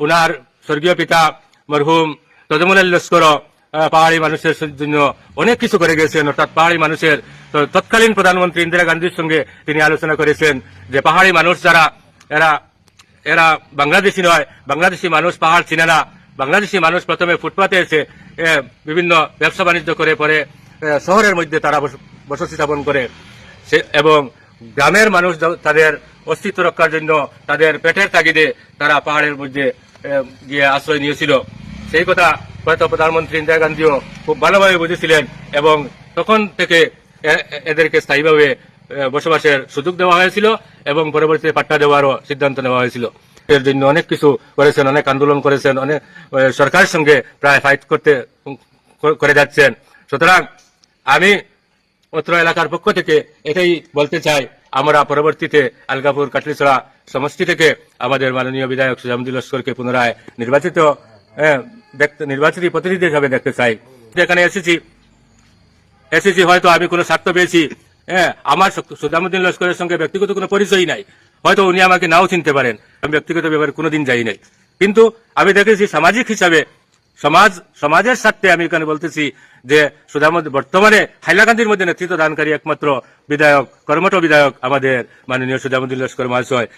ওনার স্বর্গীয় পিতা মরহুম তদমুল লস্কর পাহাড়ি মানুষের জন্য অনেক কিছু করে গেছেন, অর্থাৎ পাহাড়ি মানুষের তৎকালীন প্রধানমন্ত্রী ইন্দিরা গান্ধীর সঙ্গে তিনি আলোচনা করেছেন যে পাহাড়ি মানুষ যারা, এরা এরা বাংলাদেশি নয়, বাংলাদেশি মানুষ পাহাড় চিনে না। বাংলাদেশি মানুষ প্রথমে ফুটপাতে এসে বিভিন্ন ব্যবসা বাণিজ্য করে পরে শহরের মধ্যে তারা বস- বসতি স্থাপন করে। এবং গ্রামের মানুষ তাদের অস্তিত্ব রক্ষার জন্য তাদের পেটের তাগিদে তারা পাহাড়ের মধ্যে গিয়ে আশ্রয় নিয়েছিল। সেই কথা হয়তো প্রধানমন্ত্রী ইন্দিরা গান্ধীও খুব ভালোভাবে বুঝেছিলেন এবং তখন থেকে এদেরকে স্থায়ীভাবে বসবাসের সুযোগ দেওয়া হয়েছিল এবং পরবর্তীতে পাট্টা দেওয়ারও সিদ্ধান্ত নেওয়া হয়েছিল। এর জন্য অনেক কিছু করেছেন, অনেক আন্দোলন করেছেন, অনেক সরকারের সঙ্গে প্রায় ফাইট করতে করে যাচ্ছেন। সুতরাং আমি অত্র এলাকার পক্ষ থেকে এটাই বলতে চাই আমরা পরবর্তীতে আলগাপুর কাটলিছড়া সমষ্টি থেকে আমাদের মাননীয় বিধায়ক সুজামদুল লস্করকে পুনরায় নির্বাচিত হ্যাঁ, নির্বাচিত প্রতিনিধি হিসাবে দেখতে চাই। এখানে এসেছি এসেছি হয়তো আমি কোনো স্বার্থ পেয়েছি হ্যাঁ আমার সুজামুদ্দিন লস্করের সঙ্গে ব্যক্তিগত কোনো পরিচয় নাই। হয়তো উনি আমাকে নাও চিনতে পারেন আমি ব্যক্তিগত ব্যাপারে কোনোদিন যাই নাই। কিন্তু আমি দেখেছি সামাজিক হিসাবে সমাজ, সমাজের স্বার্থে আমি এখানে বলতেছি যে সুধামুদ্দিন বর্তমানে হাইলাকান্দির মধ্যে নেতৃত্ব দানকারী একমাত্র বিধায়ক, কর্মঠ বিধায়ক আমাদের মাননীয় সুধামুদ্দিন লস্কর মহাশয়।